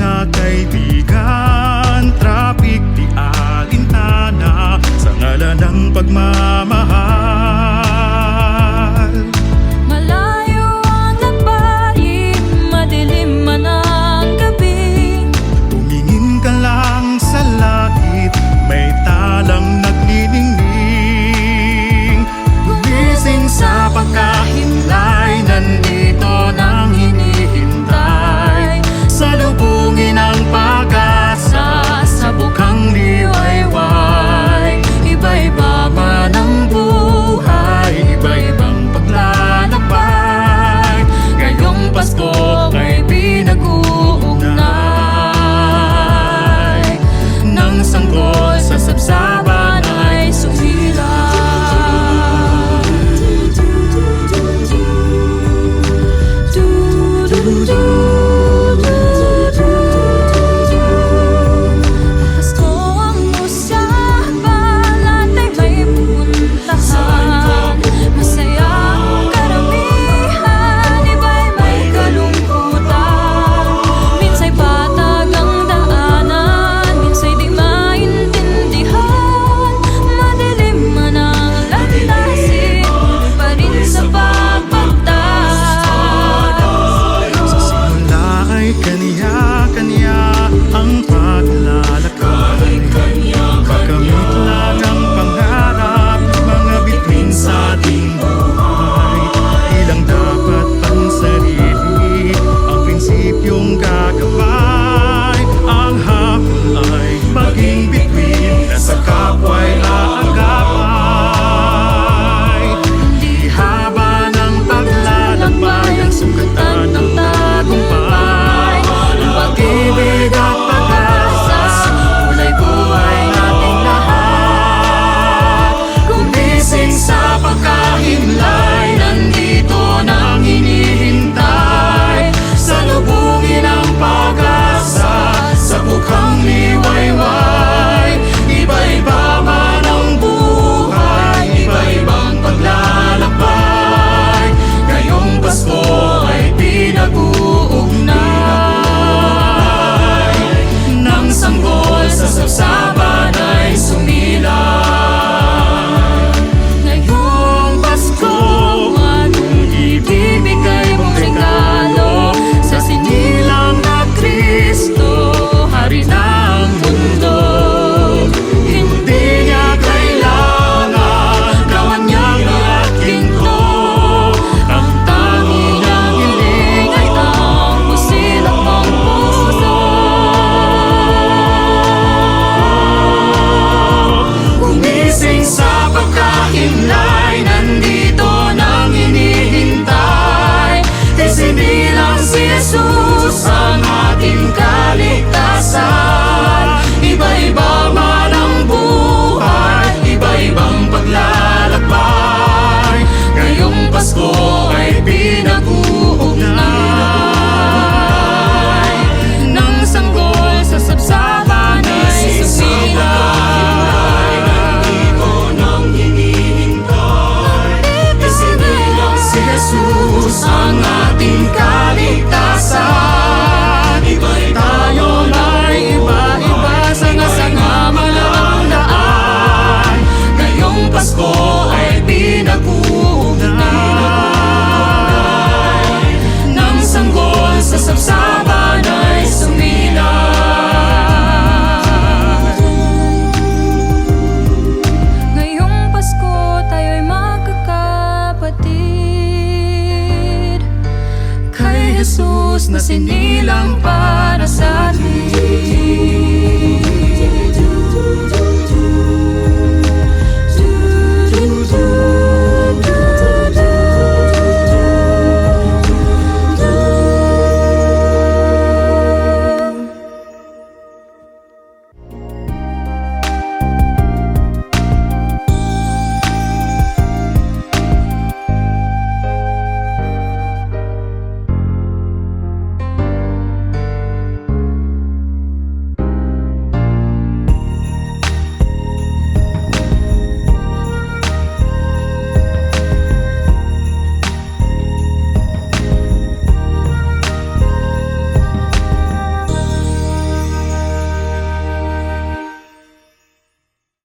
mga kaibigan. Traffic di alintana Sa ngalan ng pagmamahal ng si Jesus ang ating kaligtasan. Iba-iba Sapsapan ay sumilang Ngayong Pasko tayo'y magkakapatid. Kay Jesus na sinilang para sa atin.